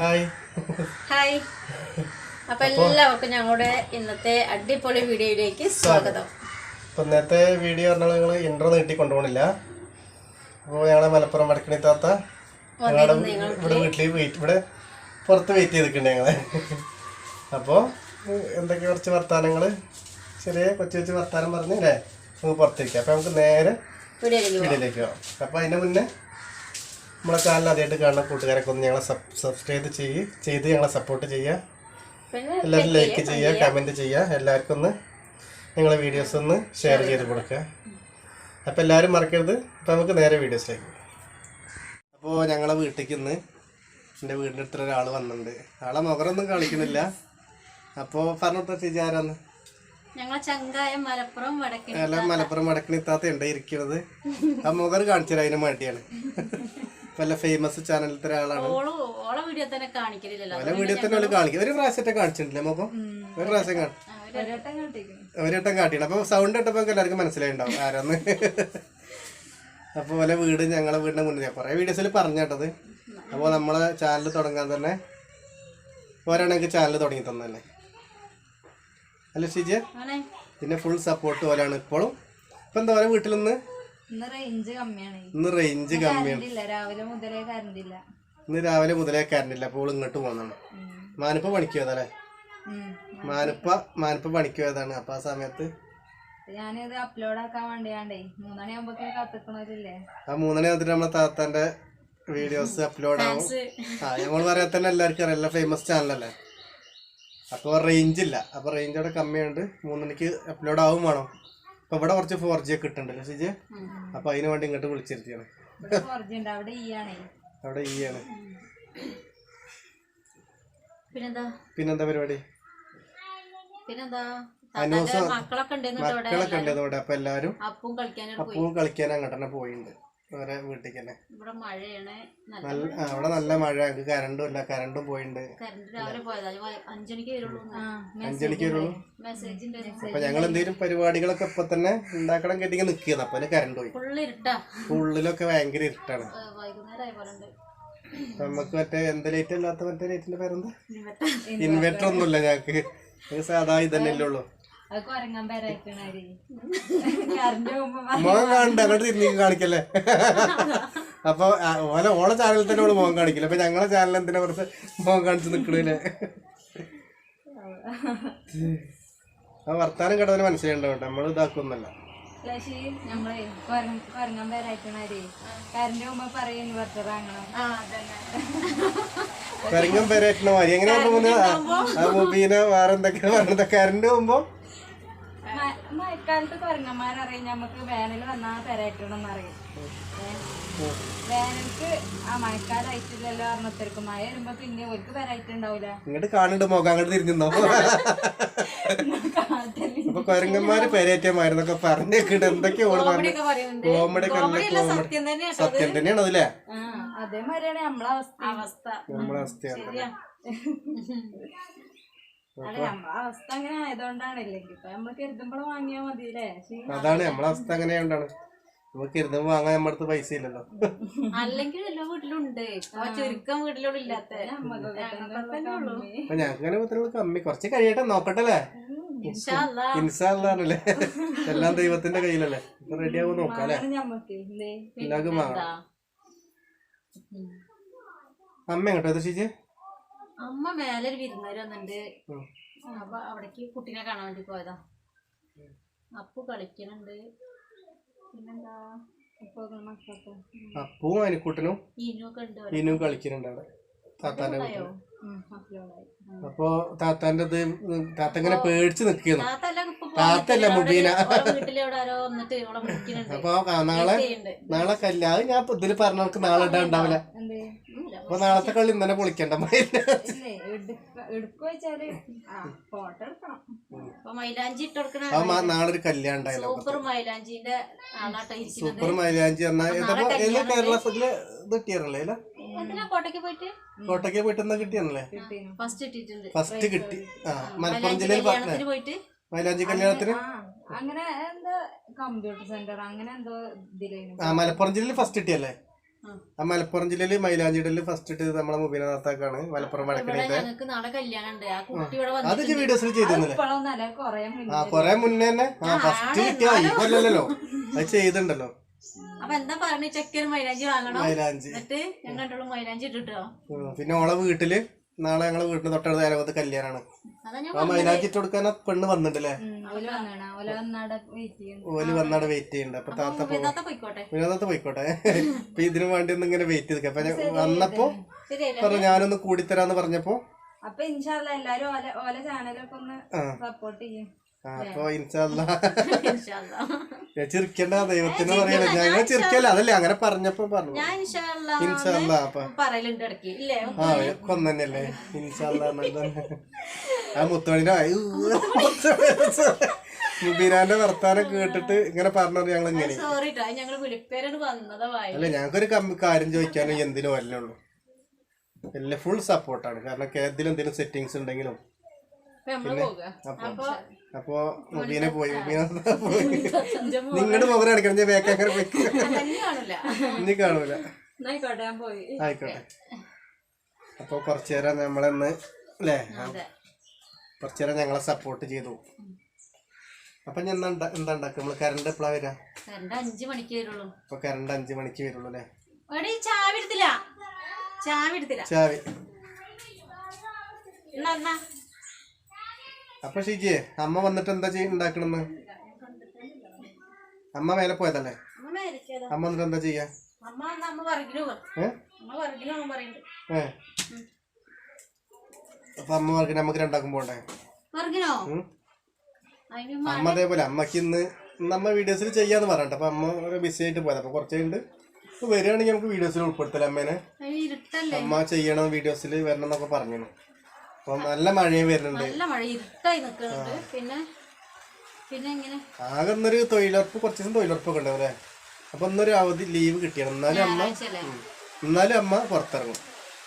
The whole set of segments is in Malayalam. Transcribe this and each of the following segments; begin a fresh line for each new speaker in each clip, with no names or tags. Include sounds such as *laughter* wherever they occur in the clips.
ഹായ്.
ഹായ്. അപ്പൊ എല്ലാവർക്കും ഞങ്ങളുടെ ഇന്നത്തെ അടിപൊളി വീഡിയോയിലേക്ക് സ്വാഗതം.
അപ്പോൾ ഇന്നത്തെ വീഡിയോ പറഞ്ഞാൽ ഞങ്ങൾ ഇന്റർ നീട്ടി കൊണ്ടുപോകണില്ല. അപ്പോൾ ഞങ്ങളെ മലപ്പുറം വടക്കണി താത്ത ഞങ്ങളുടെ ഇവിടെ വീട്ടിൽ വെയിറ്റ് ഇവിടെ പുറത്ത് വെയിറ്റ് ചെയ്തിട്ടുണ്ട് ഞങ്ങളെ. അപ്പോൾ എന്തൊക്കെ കുറച്ച് വർത്താനങ്ങൾ ചെറിയ കൊച്ചു കൊച്ചു വർത്താനം പറഞ്ഞ് അല്ലേ നമുക്ക് പുറത്തേക്ക്. അപ്പോൾ നമുക്ക് നേരെ
വീഡിയോയിലേക്ക് പോവാം.
വീഡിയോയിലേക്ക് പോകാം അപ്പോൾ അതിന് മുന്നേ നമ്മളെ ചാനൽ ആദ്യമായിട്ട് കാണുന്ന കൂട്ടുകാരൊക്കെ ഒന്ന് ഞങ്ങളെ സബ്സ്ക്രൈബ് ചെയ്ത് ചെയ്ത് ഞങ്ങളെ സപ്പോർട്ട് ചെയ്യുക. എല്ലാവരും ലൈക്ക് ചെയ്യുക കമന്റ് ചെയ്യുക. എല്ലാവർക്കും ഒന്ന് ഞങ്ങളെ വീഡിയോസ് ഒന്ന് ഷെയർ ചെയ്ത് കൊടുക്കുക. അപ്പോൾ എല്ലാവരും മറക്കരുത്. അപ്പോൾ നമുക്ക് നേരെ വീഡിയോസിലേക്ക് അപ്പോൾ ഞങ്ങളെ വീട്ടിലേക്ക് ഇന്ന് എന്റെ വീടിന്റെ അടുത്ത് ഒരാൾ വന്നിട്ടുണ്ട്. ആളെ മുഖറൊന്നും കാണിക്കുന്നില്ല. അപ്പോൾ പറഞ്ഞിട്ട് ചേച്ചി ആരാന്ന്?
ഞങ്ങളെ ചങ്കായ മലപ്പുറം
മലപ്പുറം മടക്കണിത്താത്ത ഉണ്ട് ഇരിക്കുന്നത് ആ മുഖർ കാണിച്ചു തരാം അതിന് മടിയാണ്. നല്ല ഫേമസ് ചാനലിലത്തെ ഒരാളാണ്.
ഓൾ വീഡിയോ തന്നെ കാണിക്കലില്ലല്ലോ.
വീഡിയോ തന്നെ അവൾ കാണിക്കും. ഒരു പ്രാവശ്യത്തെ കാണിച്ചിട്ടില്ലേ മോക്കം? ഒരു പ്രാവശ്യം കാണും ഒരു കാട്ടിയില്ല. അപ്പൊ സൗണ്ട് ഇട്ടപ്പോ എല്ലാവർക്കും മനസ്സിലായിണ്ടാവും ആരാന്ന്. അപ്പൊ വല്ല വീട് ഞങ്ങളെ വീടിന്റെ മുന്നിൽ. കുറേ വീഡിയോസിൽ പറഞ്ഞേട്ടത് അപ്പോൾ നമ്മളെ ചാനൽ തുടങ്ങാൻ തന്നെ ഒരാണെങ്കിൽ ചാനൽ തുടങ്ങി തന്നല്ലേ. അല്ല ഷിജ?
അങ്ങനെ
പിന്നെ ഫുൾ സപ്പോർട്ട് പോലെയാണ് ഇപ്പോഴും. ഇപ്പം എന്താ പറയുക വീട്ടിൽ നിന്ന്
ഇന്ന് റേഞ്ച് കമ്മിയാണ്.
ഇന്ന് റേഞ്ച് കമ്മിയാണ്.
ഇല്ല. രാവിലെ മുതലേ കറണ്ട് ഇല്ല.
ഇന്ന് രാവിലെ മുതലേ കറണ്ടില്ല അപ്പോൾ ഇങ്ങോട്ട് പോകുന്നതാണ് മാനിപ്പ പണിക്ക് പോയതല്ലേ? മാനിപ്പ മാനിപ്പ പണിക്ക് പോയതാണ്. അപ്പൊ ആ സമയത്ത്
ഞാനിത് അപ്ലോഡ് ആക്കാൻ വേണ്ടിയാണ്ടേ. മൂന്നണിയാകുമ്പോ കത്തിക്കണവരില്ലേ?
ആ മൂന്നണി വന്നിട്ട് നമ്മളെ താത്താന്റെ വീഡിയോസ് അപ്ലോഡ് ആവും. ആ ഞങ്ങൾ പറയാൻ തന്നെ എല്ലാവർക്കും അറിയാം. എല്ലാ ഫേമസ് ചാനലല്ലേ അപ്പോൾ റേഞ്ച് ഇല്ല. അപ്പോൾ റേഞ്ച് അവിടെ കമ്മിയുണ്ട് മൂന്നണിക്ക് അപ്ലോഡ് ആവും വേണം. അപ്പോൾ ഇവിടെ കുറച്ച് ഫോർ ജി ഒക്കെ ഇട്ടുണ്ട് സിജി അപ്പോൾ അതിന് വേണ്ടി ഇങ്ങോട്ട് വിളിച്ചിരുത്തിയാണ്.
അവിടെ ഈ
അവിടെ ഈ ആണ്.
പിന്നെന്താ?
പരിപാടി?
മക്കളൊക്കെ ഇവിടെ
ഉണ്ട്
അപ്പും പോയി.
അപ്പോൾ കളിക്കാൻ അങ്ങോട്ട് തന്നെ പോയിട്ടുണ്ട് വീട്ടിലേക്ക് തന്നെ
ഇവിടെ മഴയാണ്. നല്ല
നല്ല ആ, അവിടെ നല്ല മഴ. ഞങ്ങൾക്ക് കരണ്ടും ഇല്ല. കരണ്ടും പോയിട്ടുണ്ട്
കറണ്ട് രാവിലെ പോയതാ. അഞ്ചണിക്ക് വരുള്ളൂ.
ആ
അഞ്ചണിക്ക് വരുള്ളൂ.
മെസ്സേജ് ഉണ്ട്.
അപ്പൊ ഞങ്ങൾ എന്തെങ്കിലും പരിപാടികളൊക്കെ ഇപ്പൊ തന്നെ ഉണ്ടാക്കണം കേട്ടിങ്ങനെ നിൽക്കുന്നത് അപ്പൊ കരണ്ട് പോയി.
ഫുള്ള് ഇരുട്ടാ.
ഉള്ളിലൊക്കെ ഭയങ്കര ഇരുട്ടാണ്.
ഏ, വൈകുന്നേരം ആയ പോലെ ഉണ്ട്
അപ്പൊ നമുക്ക് മറ്റേ എന്ത് ലൈറ്റ് അല്ലാത്ത മറ്റേ ലൈറ്റിന്റെ പേരെന്താ?
ഇൻവെർട്ടർ.
ഒന്നും ഒന്നുമില്ല ഞങ്ങക്ക്. ഞങ്ങൾക്ക് സാധാ ഇതന്നെ ഉള്ളൂ. മോൻ കാണണ്ട അങ്ങോട്ട് തിരിഞ്ഞ് കാണിക്കല്ലേ? അപ്പൊ ഓല ഓളെ ചാനലിൽ തന്നെ ഓൾ മോൻ കാണിക്കില്ല? അപ്പൊ ഞങ്ങളെ ചാനൽ എന്തിനാ കുറച്ച് മോൻ കാണിച്ച് നിക്കണില്ലേ ആ വർത്താനം കേട്ടവന് മനസ്സിലായിണ്ടാവും നമ്മൾ ഇതാക്കുന്നല്ല
കരിങ്ങം നമ്മളെ മതി എങ്ങനെയാ വാങ്ങണം
മാതിരി മുബീന വേറെ എന്തൊക്കെയാ പറഞ്ഞത് കരണ്ട് പോകുമ്പോ
മഴക്കാലത്ത് കുരങ്ങന്മാരറിയും നമുക്ക് വേനൽ വന്നാ പെരയറ്റണം എന്നറിയും വേനൽക്ക് ആ മഴക്കാലായിട്ടില്ലല്ലോ പറഞ്ഞത്തിരിക്കും മഴ വരുമ്പോ പിന്നെ ഓർക്ക് പെരയറ്റുണ്ടാവില്ല
ഇങ്ങോട്ട് കാണുന്നുണ്ട് മുഖം അങ്ങോട്ട് തിരിഞ്ഞോ അപ്പൊ കൊരങ്ങന്മാര് പെരേറ്റമായിരുന്നൊക്കെ പറഞ്ഞേക്കിട്ട് എന്തൊക്കെയാ കോമഡി
സത്യം തന്നെയാ
സത്യം തന്നെയാണ് അതല്ലേ
അതേ. അതേമാതിരിയാണ് നമ്മളെ അവസ്ഥ.
അവസ്ഥ.
നമ്മളെ അവസ്ഥയാണ്.
അല്ല നമ്മളെ അവസ്ഥ അങ്ങനെ
അതാണ് അങ്ങനെയുണ്ടാണ് നമുക്ക് ഇരുന്ന് വാങ്ങാൻ നമ്മുടെ അടുത്ത് പൈസ ഇല്ലല്ലോ.
അല്ലെങ്കിൽ എല്ലാ വീട്ടിലുണ്ട്. ചുരുക്കം വീട്ടിലുള്ള ഇല്ലാത്ത
അങ്ങനെ പറ്റുള്ള കമ്മി. കുറച്ച് കഴിയട്ടെ നോക്കട്ടെ അല്ലേ. ഇൻസാണല്ലേ എല്ലാം ദൈവത്തിന്റെ കയ്യിലല്ലേ? ഇപ്പൊ റെഡി ആവും നോക്കാം അല്ലേ എല്ലാവർക്കും വാങ്ങാം അമ്മ എങ്ങോട്ടോ ചേച്ചി
അമ്മ മേലെ ഒരു വിരുന്നേര് വന്നിട്ടുണ്ട്.
ഉം.
അപ്പൊ അവിടേക്ക് കുട്ടീനെ കാണാൻ വേണ്ടി പോയതാ. അപ്പു കളിക്കണുണ്ട്. പിന്നെന്താ? അപ്പൂ അവിടെ.
ഇനും കളിക്കുന്നുണ്ട് അവിടെ. താത്താന്റെ അപ്പൊ താത്താന്റെ ഇത് താത്ത ഇങ്ങനെ പേടിച്ച് നിക്കുന്നു
താത്തല്ല
മുബീന. അപ്പൊ നാളെ. നാളെ കല്യാണം ഞാൻ ഇതിൽ പറഞ്ഞവർക്ക് നാളെ ഇടാൻ ഉണ്ടാവില്ല. അപ്പൊ നാളത്തെ കളി ഇന്നലെ പൊളിക്കണ്ട. നാളെ ഒരു കല്യാണം ഉണ്ടായല്ലോ
സൂപ്പർ
മൈലാഞ്ചി എന്നാ കേരളത്തിൽ ഇത്
എന്തിനാ കോട്ടയ്ക്ക് പോയിട്ട്?
കോട്ടയ്ക്ക് പോയിട്ട് കിട്ടിയാണല്ലേ
ഫസ്റ്റ്
ഫസ്റ്റ് കിട്ടി. ആ മലപ്പുറം ജില്ലയിൽ
കല്യാണത്തിന് പോയിട്ട്?
മൈലാഞ്ചി കല്യാണത്തിന്?
ആ അങ്ങനെ എന്തോ കമ്പ്യൂട്ടർ സെന്റർ അങ്ങനെ എന്തോ
ആ മലപ്പുറം ജില്ലയിൽ ഫസ്റ്റ് കിട്ടിയല്ലേ? ആ. മലപ്പുറം ജില്ലയിൽ മൈലാഞ്ചിടൽ ഫസ്റ്റ് ഇട്ട് നമ്മളെ മുബീന നാത്താക്കാണ് മലപ്പുറം
ഇവിടെ
അത് വീഡിയോസിൽ ചെയ്തിരുന്നില്ലേ ആ കൊറേ മുന്നേ തന്നെ. ആ ഫസ്റ്റ് കിട്ടിയ ഇപ്പൊ കൊല്ലല്ലോ അത് ചെയ്തിട്ടുണ്ടല്ലോ
അപ്പൊ എന്താ പറഞ്ഞു? ചെക്കൻ മൈലാഞ്ചി വാങ്ങണം? എന്നിട്ട് ഞങ്ങൾ രണ്ടോളും മൈലാഞ്ചി ഇട്ടിട്ടോ?
പിന്നെ ഓളെ വീട്ടിൽ നാളെ ഞങ്ങളെ വീട്ടിന് തൊട്ടടുത്ത അരവത്ത് കല്യാണാണ്. ആ മൈലാഞ്ചി ഇട്ട് കൊടുക്കാൻ പെണ്ണ് വന്നിട്ടുണ്ടല്ലേ
ഓൽ വന്നാടെ വെയിറ്റ്
ചെയ്യുന്നുണ്ട്. അപ്പൊ താത്ത വിനോദത്ത് പോയിക്കോട്ടെ. അപ്പൊ ഇതിനു വേണ്ടി ഒന്ന് ഇങ്ങനെ വെയിറ്റ് ചെയ്ത് അപ്പൊ ഞാൻ വന്നപ്പോ പറഞ്ഞു ഞാനൊന്ന് കൂടിത്തരാന്ന് പറഞ്ഞപ്പോ
അപ്പൊ ഇൻഷാല്ല എല്ലാരും ഓല ചാനലൊക്കെ ഒന്ന് സപ്പോർട്ട് ചെയ്യും.
അപ്പൊ ഇൻഷാല്ല. *laughs* ചിരിക്കണ്ട ദൈവത്തിന് പറയണ. ഞങ്ങൾ ചിരിക്കല്ല. അതല്ലേ അങ്ങനെ പറഞ്ഞപ്പോ പറഞ്ഞു.
ഇൻഷാല്ലാ
അപ്പൊ. കൊന്നല്ലേ ഇൻഷാല്ല ആ മുത്തോണിന്റെ മുബീനാന്റെ വർത്താനം കേട്ടിട്ട് ഇങ്ങനെ പറഞ്ഞു ഞങ്ങൾ ഇങ്ങനെ. അല്ല ഞങ്ങൾക്കൊരു കാര്യം ചോദിക്കാനും എന്തിനും അല്ലേ ഉള്ളൂ. എല്ലാം ഫുൾ സപ്പോർട്ടാണ് കാരണം ഇതിൽ എന്തെങ്കിലും സെറ്റിങ്സ് ഉണ്ടെങ്കിലും
പിന്നെ
അപ്പൊ അപ്പൊ മുബീനെ പോയി മുബീന *laughs* പോയി. നിങ്ങളുടെ മുഖം അടിക്കണം ഞാൻ വേക്ക അങ്ങനെ പോയി. ഇനി കാണൂല.
പോയി.
ആയിക്കോട്ടെ. അപ്പൊ കുറച്ചു നേരം നമ്മളെന്ന് അല്ലേ കുറച്ചു നേരം ഞങ്ങളെ സപ്പോർട്ട് ചെയ്തു. അപ്പൊ ഞാൻ എന്താ ഉണ്ടാ- എന്താ ഉണ്ടാക്കുക? നമ്മൾ കറണ്ട് എപ്പോഴാ വരാ?
അഞ്ചു മണിക്ക് വരുള്ളൂ.
അപ്പൊ കറണ്ട് അഞ്ചു മണിക്ക് വരുള്ളൂ അല്ലേ
ചാവിടത്തില്ല ചാവി എടുത്തില്ല. ചാവി എന്നാ?
അപ്പൊ ഷീജിയെ അമ്മ വന്നിട്ട് എന്താ ചെയ്യ ഉണ്ടാക്കണെന്ന്? അമ്മ മേലെ പോയതല്ലേ?
അമ്മ
വന്നിട്ട് എന്താ ചെയ്യാ? അപ്പൊ അമ്മ പറഞ്ഞു നമുക്ക് രണ്ടാക്കും പോണ്ടേ? അമ്മ അതേപോലെ അമ്മയ്ക്ക് ഇന്ന് നമ്മ വീഡിയോസിൽ ചെയ്യാന്ന് പറഞ്ഞിട്ട് അപ്പൊ അമ്മ ബിസി ആയിട്ട് പോയത്. അപ്പൊ കുറച്ച് കഴിഞ്ഞിട്ട് ഇപ്പൊ വരികയാണെങ്കിൽ നമുക്ക് വീഡിയോസിൽ ഉൾപ്പെടുത്തല അമ്മേനെ. അമ്മ ചെയ്യണം വീഡിയോസിൽ വരണം എന്നൊക്കെ പറഞ്ഞു അപ്പൊ നല്ല മഴയും വരുന്നുണ്ട്.
നല്ല മഴ ഇരുട്ടായി നിൽക്കുന്നുണ്ട്. പിന്നെ പിന്നെ ഇങ്ങനെ
ആകെ ഒന്നൊരു തൊഴിലുറപ്പ് കുറച്ച് ദിവസം തൊഴിലുറപ്പൊക്കെ ഉണ്ടാവും അല്ലേ? അപ്പൊ ഒന്നൊരു അവധി ലീവ് കിട്ടിയാണ്. എന്നാലും അമ്മ. എന്നാലും അമ്മ പുറത്തിറങ്ങും.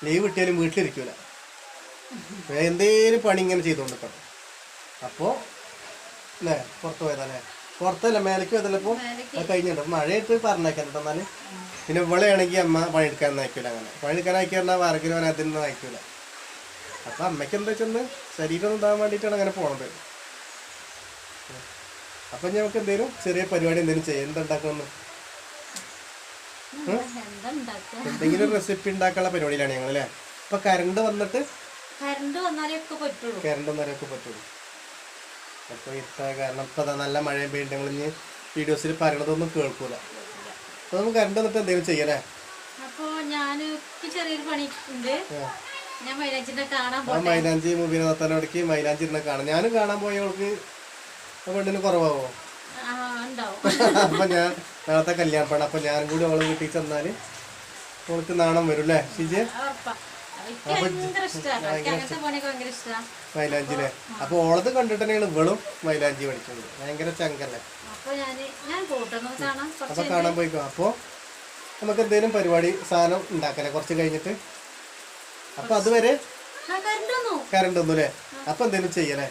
ലീവ് കിട്ടിയാലും വീട്ടിലിരിക്കൂല. എന്തേലും പണി ഇങ്ങനെ ചെയ്തുകൊണ്ടിരിക്കണം അപ്പോ അല്ലേ പുറത്ത് പോയതല്ലേ പുറത്തല്ല മേലേക്ക് പോയതല്ലപ്പോ ഇപ്പൊ? അത് കഴിഞ്ഞിട്ട് മഴയായിട്ട് പറഞ്ഞേക്കാൻ എന്നാൽ പിന്നെ ഇവളെയാണെങ്കിൽ അമ്മ പണിയെടുക്കാൻ അയക്കൂല അങ്ങനെ. പണിയെടുക്കാൻ അയക്കാറില്ല വാർക്കിന് അതിൽ അതിന് അയക്കൂല അപ്പൊ അമ്മയ്ക്ക് എന്താ വെച്ചെന്ന്? ശരീരം ഉണ്ടാകാൻ വേണ്ടിയിട്ടാണ് അങ്ങനെ പോണത്. അപ്പം നമുക്ക് എന്തേലും ചെറിയ പരിപാടി എന്തെങ്കിലും ചെയ്യാം
എന്തുണ്ടാക്കുമെന്ന്
എന്തെങ്കിലും റെസിപ്പി ഉണ്ടാക്കാനുള്ള പരിപാടിയിലാണ് ഞങ്ങൾ അല്ലേ? അപ്പൊ കറണ്ട് വന്നിട്ട്
കറണ്ട് വന്നാലേ ഒക്കെ പറ്റുള്ളൂ.
കറണ്ട് പറ്റുള്ളൂ. അപ്പൊ ഇത്ര കാരണം ഇപ്പൊ നല്ല മഴയും പെയ്യുണ്ട് ഞങ്ങൾ ഇനി വീഡിയോസിൽ പറയണതൊന്നും കേൾക്കൂല. അപ്പൊ നമുക്ക് കറണ്ട് വന്നിട്ട് എന്തെങ്കിലും ചെയ്യലേ
അപ്പൊ ഞാൻ ചെറിയൊരു പണി ഉണ്ട്
ആ
പോട്ടെ.
മൈലാഞ്ചി മുബീന തത്തനോടക്ക് മൈലാഞ്ചി ഇരുന്ന കാണാം. ഞാനും കാണാൻ പോയവൾക്ക് പെണ്ണിന് കുറവാവോ? അപ്പൊ ഞാൻ നാളത്തെ കല്യാണപ്പാണ്. അപ്പൊ ഞാനും കൂടി അവളെ വീട്ടിൽ ചെന്നാൽ അവൾക്ക് നാണം വരും അല്ലേ ഷിജി? മൈലാഞ്ചിലെ. അപ്പൊ ഓളത് കണ്ടിട്ട് തന്നെയാണ് ഇവളും മൈലാഞ്ചി പഠിക്കുന്നത് ഭയങ്കര ചങ്കല്ലേ.
അപ്പൊ ഞാൻ
കാണാൻ പോയിക്കോ. അപ്പൊ നമുക്ക് എന്തെങ്കിലും പരിപാടി സാധനം ഉണ്ടാക്കല്ലേ? കുറച്ച് കഴിഞ്ഞിട്ട് അപ്പൊ അതുവരെ
കറണ്ട്
ഒന്നും അല്ലേ? അപ്പൊ എന്തെങ്കിലും ചെയ്യലേ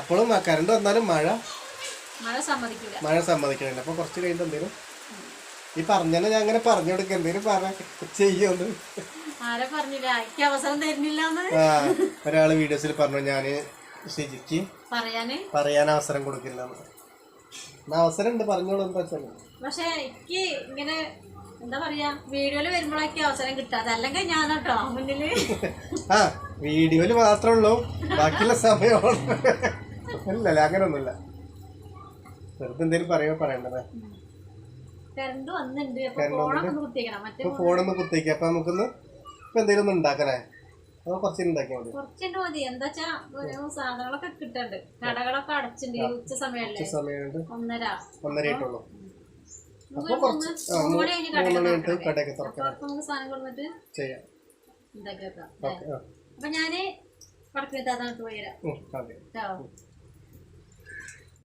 അപ്പോഴും കറണ്ട് വന്നാലും മഴ.
മഴ
സമ്മതിക്കണില്ല. അപ്പൊ കുറച്ച് കഴിഞ്ഞിട്ട് എന്തേലും ഈ പറഞ്ഞാലും ഞാൻ അങ്ങനെ പറഞ്ഞു കൊടുക്ക. എന്തേലും പറ ആ ഒരാൾ വീഡിയോസിൽ പറഞ്ഞു ഞാൻ
ശരിക്ക്
പറയാൻ അവസരം കൊടുക്കില്ല അവസരം ഉണ്ട് പറഞ്ഞോളൂ എന്താ വെച്ചാൽ
പക്ഷെ എനിക്ക് ഇങ്ങനെ എന്താ പറയാ വീഡിയോയിൽ മാത്രമുള്ളൂ അവസരം കിട്ടാതെ. അല്ലെങ്കിൽ ഞാൻ കേട്ടോ മുന്നിൽ.
ആ വീഡിയോയിൽ മാത്രമേ ഉള്ളൂ. ബാക്കിയുള്ള സമയം ഇല്ലല്ല അങ്ങനൊന്നുമില്ല. വെറുതെ എന്തേലും പറയോ പറയണ്ടത്.
കറണ്ട് വന്നിട്ടുണ്ട്. അപ്പൊ ഫോണൊക്കെ ഒന്ന് കുത്തിയേക്കണം. മറ്റേ
ഇപ്പൊ ഫോണൊന്ന് കുത്തിക്കുക അപ്പൊ നമുക്കൊന്ന് ഇപ്പൊ എന്തേലും ഒന്ന് ഉണ്ടാക്കണേ അത് കുറച്ച് ഉണ്ടാക്കിയാൽ മതി.
കുറച്ചുണ്ട് മതി. എന്താ വെച്ചാ സാധനങ്ങളൊക്കെ കിട്ടണ്ട്. കടകളൊക്കെ അടച്ചിട്ടുണ്ട്. ഈ ഉച്ച
കുറച്ച് സമയമുണ്ട്
ഒന്നര.
ഒന്നര ആയിട്ടുള്ളൂ
നമുക്ക്
അപ്പൊ കുറച്ച്
മൂന്ന്
ആ,
മൂന്ന്
മൂ-
മണി കടയൊക്കെ
മണി കഴിഞ്ഞിട്ട്
തുറക്കണം.
കടയൊക്കെ
അപ്പൊ
തുറക്കണം.
അപ്പൊ നമുക്ക് സാധനം കൊടുത്തിട്ട്
ചെയ്യാം. ഓക്കെ
അപ്പൊ ഞാൻ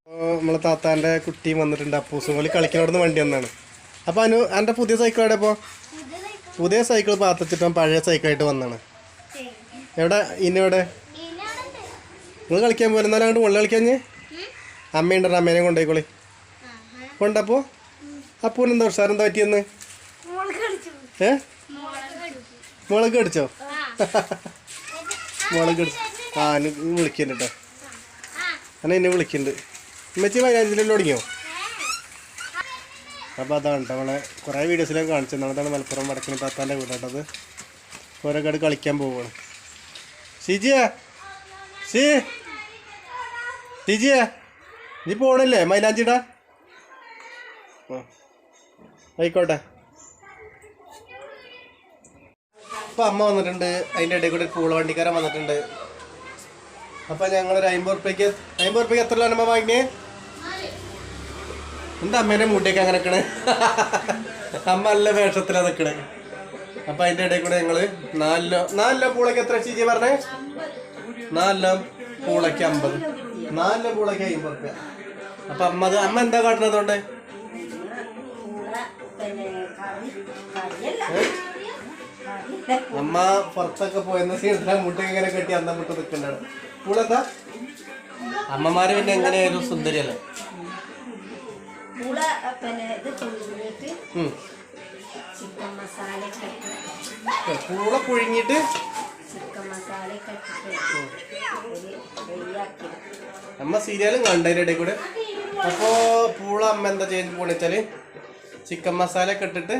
അപ്പോൾ നമ്മളെ താത്താന്റെ കുട്ടി വന്നിട്ടുണ്ട്. അപ്പൂസും പോലെ കളിക്കുന്നവിടുന്ന് വണ്ടി വന്നാണ്. അപ്പൊ അനു എന്റെ പുതിയ സൈക്കിൾ എവിടെ ഇപ്പൊ? പുതിയ സൈക്കിൾ പാത്തച്ചിട്ട് പഴയ സൈക്കിളായിട്ട് വന്നാണ്. എവിടെ? ഇനി എവിടെ? നിങ്ങൾ കളിക്കാൻ പോലെ എന്നാലും അങ്ങോട്ട് മുകളിൽ കളിക്കാഞ്ഞ് അമ്മയുണ്ടോ അമ്മേനെ കൊണ്ടുപോയിക്കോളി. കൊണ്ടപ്പോൾ അപ്പൂന് എന്താ ഉഷാരം എന്താ പറ്റിയെന്ന്? ഏ? മുളക് അടിച്ചോ മുളക് അടിച്ചു ആ എന്നെ വിളിക്കുന്നുണ്ട് കേട്ടോ അന്നെ എന്നെ വിളിക്കുന്നുണ്ട് ഉമ്മച്ചി വയനാട്ടിലെല്ലാം തുടങ്ങിയോ അപ്പോൾ അതാണ് നമ്മളെ കുറേ വീഡിയോസിലൊക്കെ കാണിച്ചത്. നമ്മളതാണ് മലപ്പുറം വടക്കിന് താത്താന്റെ വീടാട്ടത് ഓരോ കട കളിക്കാൻ പോവുകയാണ് ഷിജിയ? ഷി? ഷിജിയ? നീ പോണില്ലേ? മൈലാഞ്ചിടാ? ആ. ആയിക്കോട്ടെ. ഇപ്പൊ അമ്മ വന്നിട്ടുണ്ട്. അതിന്റെ ഇടയിൽ കൂടെ പൂള വണ്ടിക്കാരൻ വന്നിട്ടുണ്ട്. അപ്പൊ ഞങ്ങളൊരു അമ്പത് റുപ്യക്ക് അമ്പത് റുപ്യക്ക് എത്ര രൂപ വാങ്ങിയേ? എന്താ അമ്മേനെ മൂട്ടിയൊക്കെ അങ്ങനെ നിക്കണേ? അമ്മ നല്ല വേഷത്തിലാ നിൽക്കണേ അപ്പൊ അതിന്റെ ഇടയിൽ കൂടെ ഞങ്ങൾ നാലിലോ നാലിലോ പൂളയ്ക്ക് എത്ര ചേച്ചി പറഞ്ഞേ? നാലിലോ പൂളയ്ക്ക് അമ്പത്. നാലിലോ പൂളയ്ക്ക് അമ്പത് റുപ്യ. അപ്പൊ അമ്മ അത് അമ്മ എന്താ കാട്ടുന്നത് അമ്മ പുറത്തൊക്കെ പോയെന്ന സീനത്തില മുട്ട ഇങ്ങനെ കെട്ടി അന്ന മുട്ട നിൽക്കണ്ടാണ്. പൂളെന്താ അമ്മമാര് പിന്നെ എങ്ങനെയായാലും സുന്ദരിയല്ലേ?
പൂള ഒരു
അമ്മ സീരിയലും കണ്ടതിന്റെ ഇടയിൽ കൂടെ? അപ്പോ പൂള അമ്മ എന്താ ചെയ്യാൻ പോണെച്ചാൽ ചിക്കൻ മസാല ഒക്കെ ഇട്ടിട്ട്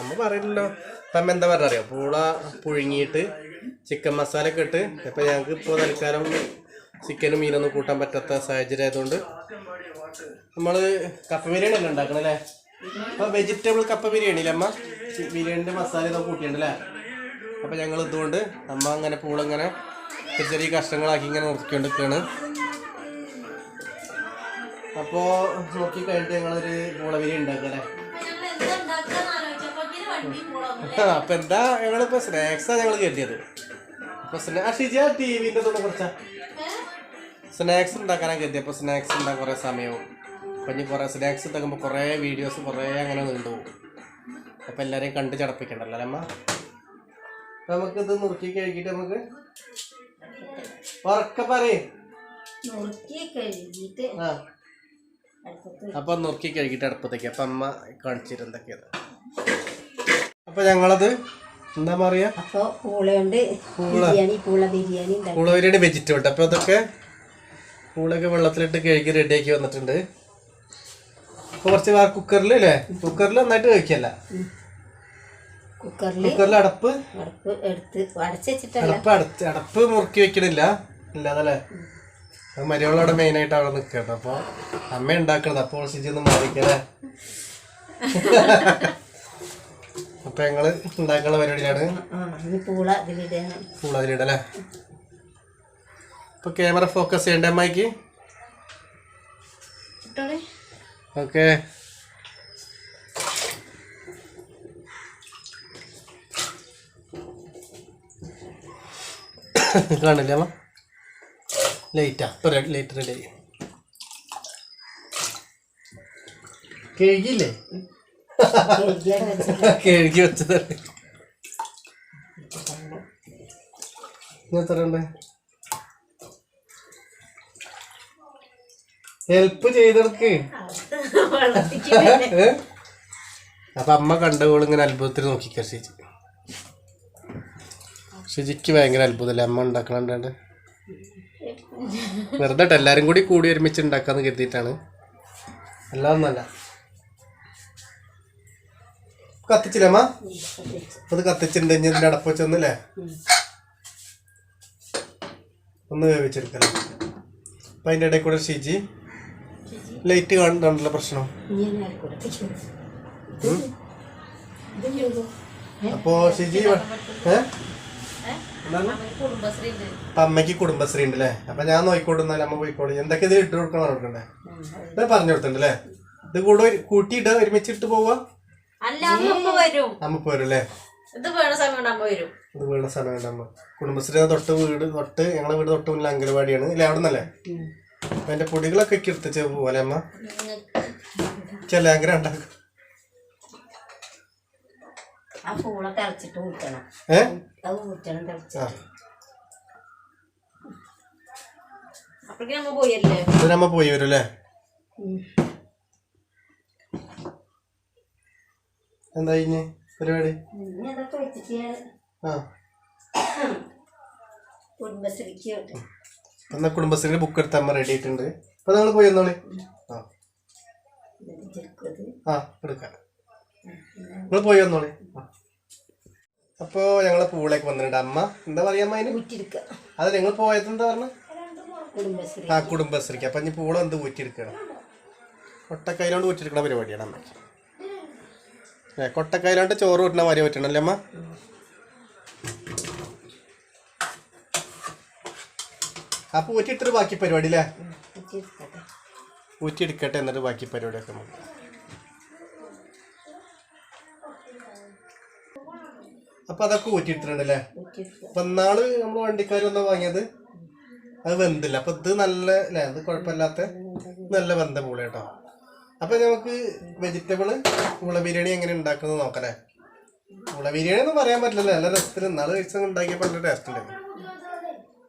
അമ്മ പറയില്ലല്ലോ അപ്പൊ അമ്മ എന്താ പറഞ്ഞ അറിയാം? പൂള പുഴുങ്ങിയിട്ട് ചിക്കൻ മസാല ഒക്കെ ഇട്ട് ഇപ്പൊ ഞങ്ങൾക്ക് ഇപ്പോൾ തൽക്കാലം ചിക്കനും മീനൊന്നും കൂട്ടാൻ പറ്റാത്ത സാഹചര്യം ആയതുകൊണ്ട് നമ്മൾ കപ്പ ബിരിയാണി അല്ലേ? ഉണ്ടാക്കണല്ലേ അപ്പൊ വെജിറ്റബിൾ കപ്പ ബിരിയാണി അല്ലേ അമ്മ ബിരിയാണിന്റെ ബിരിയാണിന്റെ മസാല ഇതൊക്കെ കൂട്ടിയിട്ടുണ്ടല്ലേ അപ്പൊ ഞങ്ങൾ ഇതുകൊണ്ട് അമ്മ അങ്ങനെ പൂള ഇങ്ങനെ ചെറിയ ചെറിയ കഷ്ണങ്ങളാക്കി ഇങ്ങനെ നുറുക്കിക്കൊണ്ടിരിക്കുകയാണ്. അപ്പോ നോക്കി കഴിഞ്ഞിട്ട് ഞങ്ങളൊരു
മുളവിരി
ഉണ്ടാക്കണേ അപ്പൊ എന്താ ഞങ്ങളിപ്പോ സ്നാക്സാ ഞങ്ങൾ കരുതിയത് അപ്പൊ സ്നാ ഷിജ ടി വിന്റെ തൊന്ന് കുറച്ചാ. സ്നാക്സ് ഉണ്ടാക്കാനാ കരുതി അപ്പൊ സ്നാക്സ് ഉണ്ടാക്കാൻ കുറെ സമയവും. അപ്പൊ ഇനി കുറെ സ്നാക്സ് ഉണ്ടാക്കുമ്പോ കുറെ വീഡിയോസ് കുറെ അങ്ങനെ നീണ്ടുപോകും അപ്പൊ എല്ലാരെയും കണ്ട് ചടപ്പിക്കണ്ടല്ലോ അല്ലേ അമ്മ? അപ്പൊ നമുക്ക് ഇത് നുറുക്കി കഴുകിട്ട് നമുക്ക് ഉറക്കെ പറയേ
നുറുക്കി കഴുകിയിട്ട്
ആ.
അടുപ്പത്ത്
അപ്പൊ നോക്കി കഴുകിട്ട് അടുപ്പത്തേക്ക്. അപ്പൊ അമ്മ കാണിച്ചിട്ട് എന്തൊക്കെയാണ് അപ്പൊ ഞങ്ങളത് എന്താ പറയാ?
പൂള. ബിരിയാണി
വെജിറ്റബിൾ. അപ്പോൾ അതൊക്കെ പൂളൊക്കെ വെള്ളത്തിലിട്ട് കഴുകി റെഡിയാക്കി വന്നിട്ടുണ്ട്. അപ്പോൾ കുറച്ച് കുക്കറിൽ അല്ലേ? കുക്കറിൽ നന്നായിട്ട് കഴിക്കല്ല
കുക്കറിൽ
കുക്കറിൽ അടപ്പ്.
അടുപ്പ് എടുത്ത് അടച്ച് വെച്ചിട്ടല്ല.
അടപ്പ് അടച്ച് അടപ്പ് മുറുക്കി വെക്കണില്ല. ഇല്ലാതല്ലേ? അത് മെയിൻ ആയിട്ട് അവിടെ നിൽക്കട്ടോ അപ്പോൾ അമ്മ ഉണ്ടാക്കണത്. അപ്പോൾ സിജി ഒന്ന് മാറിക്കല്ലേ അപ്പോൾ ഞങ്ങൾ ഉണ്ടാക്കാനുള്ള പരിപാടിയിലാണ്.
ഇനി പൂള
അതിലിടല്ലേ? ഇപ്പോൾ ക്യാമറ ഫോക്കസ് ചെയ്യണ്ടേ അമ്മയ്ക്ക്? ഓക്കെ. *coughs* കാണില്ലേ അമ്മ? ലൈറ്റാ ഇപ്പൊ ലൈറ്റ് റെഡി ആയി. കഴുകിയില്ലേ? കഴുകി വെച്ചതല്ലേ എത്ര ഉണ്ട്? ഹെൽപ്പ് ചെയ്തെടുക്ക്? അപ്പൊ അമ്മ കണ്ടവോൾ ഇങ്ങനെ അത്ഭുതത്തിൽ നോക്കിക്ക ഷിജി. ഷിജിക്ക് ഭയങ്കര അത്ഭുതമല്ലേ അമ്മ ഉണ്ടാക്കണണ്ടാണ്ട് വെറുതെ എല്ലാരും കൂടി കൂടി ഒരുമിച്ച് ഉണ്ടാക്കാന്ന് കരുതിയിട്ടാണ്. അല്ലാതൊന്നല്ല കത്തിച്ചില്ലേ അത് അപ്പൊ ഇത് കത്തിച്ചിട്ടുണ്ട് ഇനി അടപ്പ് വെച്ചൊന്നല്ലേ ഒന്ന് വേവിച്ചെടുക്കല്ലേ? അപ്പൊ അതിന്റെ ഇടയിൽ കൂടെ ഷീജി. ലൈറ്റ് കാണുന്നുണ്ടല്ലോ പ്രശ്നം. അപ്പോ ഷീജി വ- ഏ എന്താണ്
കുടുംബശ്രീ ഉണ്ട്
അപ്പൊ അമ്മയ്ക്ക് കുടുംബശ്രീ ഉണ്ട് അല്ലേ അപ്പൊ ഞാൻ നോക്കിക്കോട്ടെ അമ്മ പോയിക്കോളൂ. എന്തൊക്കെ ഇതിൽ ഇട്ട് കൊടുക്കണം കൊടുക്കണ്ടേ ഇത് പറഞ്ഞു കൊടുത്തിട്ടുണ്ടല്ലേ ഇത് കൂടെ കൂട്ടിയിട്ട് ഒരുമിച്ച് ഇട്ട് പോവാ?
അമ്മ
പോരും അല്ലേ
ഇത് വേണ സമയം അമ്മ വരും.
ഇത് വീണ അമ്മ. കുടുംബശ്രീ തൊട്ട് വീട് തൊട്ട് ഞങ്ങളെ വീട് തൊട്ട് മുന്നിൽ അംഗനവാടിയാണ്. ഇല്ല അവിടെ നിന്നല്ലേ? അപ്പൊ എന്റെ പൊടികളൊക്കെ ഒക്കെ പോവാലേ പോലെ അമ്മ? ചെല്ലാങ്കര ഉണ്ടാക്കും.
ആ പൂള തിളച്ചിട്ട് ഊറ്റണം.
ഏ?
അത് ഊറ്റണം തിളച്ചിട്ട്.
ആ.
അപ്പോഴേക്കും അമ്മ പോയല്ലേ?
ഇതിനമ്മ പോയി വരും അല്ലേ
ഉം.
എന്താ കഴിഞ്ഞ് പരിപാടി?
കുടുംബശ്രീക്ക്.
എന്നാ കുടുംബശ്രീയുടെ ബുക്ക് എടുത്ത് അമ്മ റെഡി ആയിട്ടുണ്ട്. അപ്പൊ നിങ്ങൾ പോയി എന്നോളി ആ. എടുക്കാം. നിങ്ങൾ പോയി വന്നോളി. അപ്പോ ഞങ്ങളെ പൂളേക്ക് വന്നിട്ടുണ്ട്. അമ്മ എന്താ പറയാ അമ്മ അതിന്? അത് നിങ്ങൾ പോയത് എന്താ പറഞ്ഞ?
കുടുംബശ്രീ.
ആ കുടുംബശ്രീക്ക്. അപ്പൊ ഇനി പൂള എന്ത് ഊറ്റിയെടുക്കണം? കൊട്ടക്കൈലോണ്ട് ഊറ്റിയെടുക്കണ പരിപാടിയാണ് അമ്മ. ഏ കൊട്ടക്കൈലോണ്ട് ചോറ് കൂട്ടണ വരെ പറ്റണല്ലേ അമ്മ? അപ്പൊ ഊറ്റിയിട്ടൊരു ബാക്കി പരിപാടി അല്ലേ?
ഊറ്റിയെടുക്കട്ടെ.
ഊറ്റിയെടുക്കട്ടെ എന്നിട്ട് ബാക്കി പരിപാടിയൊക്കെ നമുക്ക്. അപ്പൊ അതൊക്കെ ഊറ്റിയിട്ടിട്ടുണ്ടല്ലേ?
അല്ലേ
അപ്പൊ ഇന്നാൾ നമ്മൾ വണ്ടിക്കാർ വന്ന വാങ്ങിയത്? അത് വെന്തില്ല. അപ്പൊ ഇത് നല്ല അല്ലേ? അത് കുഴപ്പമില്ലാത്ത നല്ല വെന്ത പൂള കേട്ടോ അപ്പൊ നമുക്ക് വെജിറ്റബിൾ മുള ബിരിയാണി എങ്ങനെ ഉണ്ടാക്കുന്നത് നോക്കല്ലേ മുള ബിരിയാണി എന്ന് പറയാൻ പറ്റില്ലല്ലോ. നല്ല രസത്തിൽ നാളെ കഴിച്ചാൽ ഉണ്ടാക്കിയപ്പോൾ നല്ല ടേസ്റ്റ് ഉണ്ടായിരുന്നു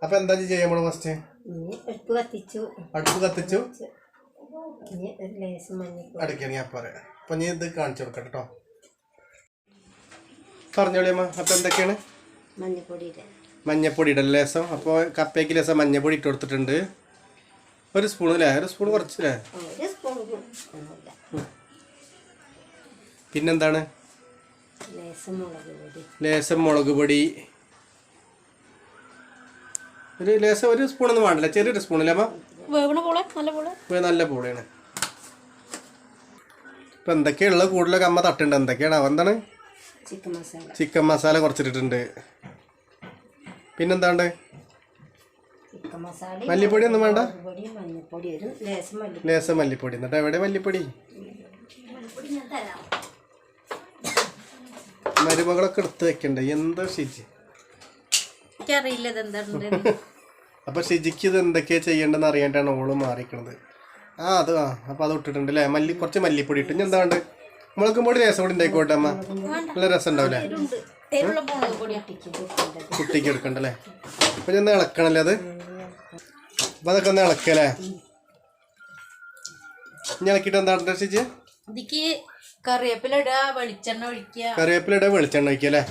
അപ്പൊ എന്താ ചെയ്യാൻ നമ്മൾ ഫസ്റ്റ്
അടുപ്പ് കത്തിച്ചു.
അടുപ്പ് കത്തിച്ചു? ഞാൻ പറയാം. അപ്പൊ ഞാൻ ഇത് കാണിച്ചു കൊടുക്കട്ടെ കേട്ടോ പറഞ്ഞോളിയമ്മ അപ്പൊ എന്തൊക്കെയാണ്?
മഞ്ഞപ്പൊടിയുടെ.
മഞ്ഞപ്പൊടി ഇടൽ ലേസം അപ്പോൾ കപ്പയ്ക്ക് ലേസം മഞ്ഞപ്പൊടി ഇട്ട് കൊടുത്തിട്ടുണ്ട്. ഒരു സ്പൂൺ അല്ലേ? ഒരു സ്പൂൺ കുറച്ചില്ലേ
ഒരു സ്പൂൺ ഒന്നുമില്ല
പിന്നെന്താണ്? ലേസം മുളക് പൊടി. ഒരു ലേസം ഒരു സ്പൂണൊന്നും വേണ്ടല്ലേ? ചെറിയൊരു സ്പൂണല്ലേ അമ്മ?
വേവണ പോളെ നല്ല
പൂളയാണ്. ഇപ്പം എന്തൊക്കെയുള്ള കൂടുതലൊക്കെ അമ്മ തട്ടുണ്ട് എന്തൊക്കെയാണ്? എന്താണ്?
ചിക്കൻ മസാല.
ചിക്കൻ മസാല കുറച്ചിട്ടിട്ടുണ്ട്. പിന്നെന്താണ്ട്?
ചിക്കൻ മസാല
മല്ലിപ്പൊടി ഒന്നും വേണ്ട?
മുളക് പൊടി മഞ്ഞപ്പൊടി ഒരു ലേശം മല്ലി
ലേസം മല്ലിപ്പൊടി. എന്നിട്ട് എവിടെ മല്ലിപ്പൊടി? മരുമകളൊക്കെ എടുത്ത് വെക്കണ്ടേ? എന്താ ഷിജി.
എനിക്കറിയില്ല ഇത് എന്താണ് *laughs*
അപ്പൊ ഷിജിക്ക് ഇത് എന്തൊക്കെയാ ചെയ്യേണ്ടതെന്ന് അറിയാണ്ടാണ് ഓൾ മാറിക്കണത്. ആ അത് ആ അപ്പൊ അത് ഇട്ടിട്ടുണ്ട് അല്ലേ മല്ലി കുറച്ച് മല്ലിപ്പൊടി ഇട്ട്. ഇനി എന്താ വേണ്ടത്? മുളകും പൊടി രസം കൂടി ഉണ്ടായിക്കോട്ടെ അമ്മ. നല്ല രസം ഉണ്ടാവില്ലേ കുട്ടിക്ക് എടുക്കണ്ടല്ലേ? അപ്പൊ ഞാൻ ഇളക്കണല്ലേ അത്? അപ്പൊ അതൊക്കെ ഒന്ന് ഇളക്കല്ലേ? ഇനി ഇളക്കിട്ട് എന്താ ചേച്ചി?
ഇതിക്ക് കറിവേപ്പില ഇടുക വെളിച്ചെണ്ണ ഒഴിക്കുക.
കറിവേപ്പില ഇടാൻ വെളിച്ചെണ്ണ ഒഴിക്കല്ലേ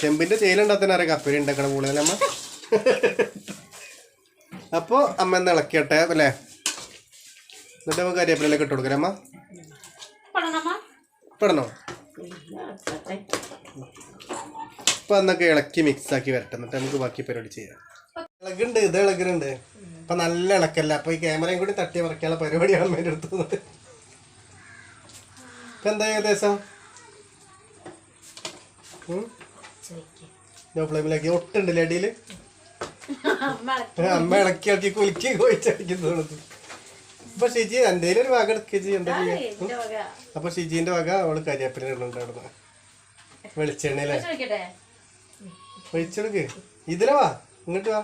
ചെമ്പിന്റെ ചേലുണ്ടാത്തിന് അറിയാം കപ്പരി ഉണ്ടാക്കണ കൂടുതലമ്മ അപ്പോ അമ്മ ഇളക്കട്ടെ ഇളക്കിയട്ടെ അല്ലേ? എന്നിട്ട് നമുക്ക് കരിവേപ്പിലേക്ക് ഇട്ട് കൊടുക്കാം. അമ്മ? പെടണോ? അപ്പൊ അന്നൊക്കെ ഇളക്കി മിക്സ് ആക്കി വരട്ടെ. എന്നിട്ട് നമുക്ക് ബാക്കി പരിപാടി ചെയ്യാം. ഇളകുണ്ട് ഇത് ഇളകുന്നുണ്ട്. ഇപ്പൊ നല്ല ഇളക്കല്ല. അപ്പൊ ഈ ക്യാമറയും കൂടി തട്ടി മറക്കാനുള്ള പരിപാടിയാണ് അമ്മേന്റെ അടുത്ത് ഇപ്പൊ എന്താ ഏകദേശം? ലോ ഫ്ലെയിമിലാക്കി ഒട്ടുണ്ടല്ലേ അടിയിൽ
അമ്മ
ഇളക്കി. ആക്കി കുലുക്കി കോയിച്ചടിക്കുന്നത് അപ്പൊ ഷിജി എന്തേലും ഒരു വക എടുക്കുക എന്താ ചെയ്യാ?
എന്റെ വക.
അപ്പൊ ഷിജീന്റെ വക അവൾ കരിയാപ്പില ഇടുന്നുണ്ട് അവിടുന്ന് വെളിച്ചെണ്ണയിലെ ഒഴിച്ചെടുക്ക്. ഇതിലെ വാ ഇങ്ങോട്ട് വാ.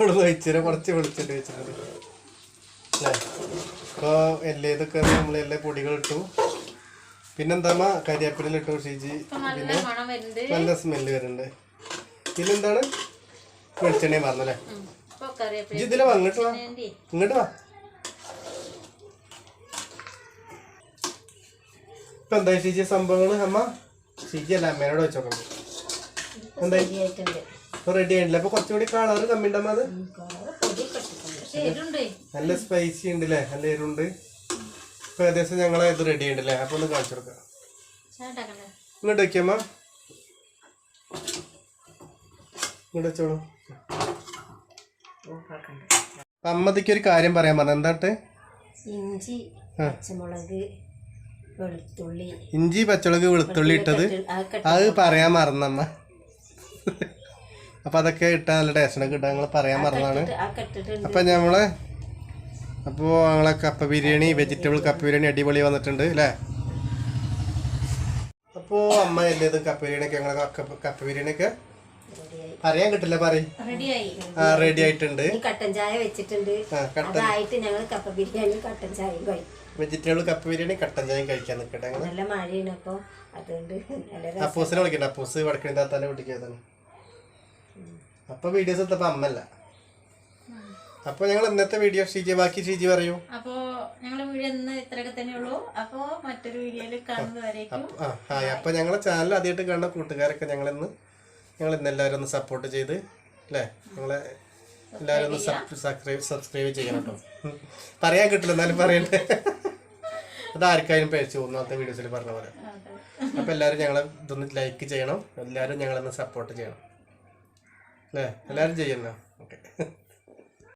അവിടെ ഒഴിച്ചുതരാം കുറച്ച് വെളിച്ചെണ്ണ വെച്ചിട്ടുണ്ട് അപ്പോൾ എല്ലാ ഇതൊക്കെ നമ്മൾ എല്ലാ പൊടികൾ ഇട്ടു. പിന്നെന്താ കരിയാപ്പില ഇട്ടു ഷിജി.
പിന്നെ
നല്ല സ്മെല്ല് വരുന്നുണ്ട്. പിന്നെന്താണ്? വെളിച്ചെണ്ണയും പറഞ്ഞല്ലേ ഇതിലെ വാ ഇങ്ങോട്ട് വാ.
വേണ്ടി
ഇങ്ങോട്ട് വാ. ഇപ്പൊ എന്താ ഷിജി സംഭവങ്ങൾ അമ്മ? ചേച്ചി അല്ല അമ്മേനോട് വെച്ചോക്കണം ഇപ്പൊ റെഡി ആയിട്ടില്ല. അപ്പൊ കുറച്ചുകൂടി അത്?
കളറ്
എരുണ്ടേ.
നല്ല സ്പൈസി ഉണ്ട് അല്ലേ നല്ല എരുണ്ട്. ഇപ്പൊ ഏകദേശം ഞങ്ങളെ ഇത് റെഡി ഉണ്ടല്ലേ അപ്പൊ ഒന്ന് കാണിച്ചു കൊടുക്കാം. ഇങ്ങോട്ട് വെക്കമ്മ ഇങ്ങോട്ട് വെച്ചോളൂ. അമ്മതിക്ക് ഒരു കാര്യം പറയാൻ പറഞ്ഞു. എന്താട്ട്?
ഇഞ്ചി. പച്ചമുളക് വെളുത്തുള്ളി.
ഇഞ്ചി പച്ചമുളക് വെളുത്തുള്ളി ഇട്ടത്. അത് പറയാൻ മറന്നമ്മ അപ്പൊ അതൊക്കെ ഇട്ടാൽ നല്ല ടേസ്റ്റൊക്കെ ഇട്ടാ ഞങ്ങൾ പറയാൻ മറന്നാണ്. അപ്പൊ ഞമ്മൾ അപ്പോ ഞങ്ങളെ കപ്പ ബിരിയാണി വെജിറ്റബിൾ കപ്പ ബിരിയാണി അടിപൊളി വന്നിട്ടുണ്ട് അല്ലേ? അപ്പോ അമ്മ എല്ലാതും കപ്പ ബിരിയാണി ഒക്കെ ഞങ്ങളെ കപ്പ ബിരിയാണിയൊക്കെ ബിരിയാണി ഒക്കെ
റെഡിയായി
അറിയാൻ കിട്ടില്ല പറയും.
റെഡിയായി.
ആ റെഡി ആയിട്ടുണ്ട്
കട്ടൻ ചായ വെച്ചിട്ടുണ്ട്.
ആ കട്ടൻ.
അതായിട്ട് ഞങ്ങൾ കപ്പ ബിരിയാണി കട്ടൻ ചായയും കഴിക്കും
വെജിറ്റബിൾ കപ്പ ബിരിയാണി കട്ടൻ ചായയും കഴിക്കാൻ നിൽക്കട്ടെ
നല്ല മഴയാണ് അപ്പോൾ അതുകൊണ്ട്
അപ്പൂസിനെ വിളിക്കണ്ട. അപ്പൂസ് വടക്കണി താത്താനെ വിളിക്കാതാണ് അപ്പൊ വീഡിയോസ് എടുത്തപ്പോ അമ്മല്ല. അപ്പൊ ഞങ്ങൾ ഇന്നത്തെ വീഡിയോ ഷീജി ബാക്കി ഷീജി പറയൂ.
അപ്പോ ഞങ്ങളെ വീഡിയോ ഇന്ന് ഇത്രയൊക്കെ തന്നെ ഉള്ളൂ. അപ്പോ മറ്റൊരു വീഡിയോയിൽ കാണുന്നവരേക്കും
അപ്പൊ അപ്പോൾ ഞങ്ങളെ ചാനൽ ആദ്യമായിട്ട് കാണുന്ന കൂട്ടുകാരൊക്കെ ഞങ്ങളിന്ന് ഞങ്ങൾ ഇന്ന് എല്ലാവരും ഒന്ന് സപ്പോർട്ട് ചെയ്ത് അല്ലേ? ഞങ്ങളെ എല്ലാവരും ഒന്ന് സബ്സ്ക്രൈബ് സബ്സ്ക്രൈബ് ചെയ്യണം കേട്ടോ. പറയാൻ കിട്ടില്ല എന്നാലും പറയണ്ടേ അതാർക്കായാലും പേടിച്ചു ഒന്നാമത്തെ വീഡിയോസിൽ പറഞ്ഞ പോലെ. അപ്പോൾ എല്ലാവരും ഞങ്ങളെ ഇതൊന്ന് ലൈക്ക് ചെയ്യണം. എല്ലാവരും ഞങ്ങളൊന്ന് സപ്പോർട്ട് ചെയ്യണം. അല്ലേ? എല്ലാവരും ചെയ്യണം? ഓക്കെ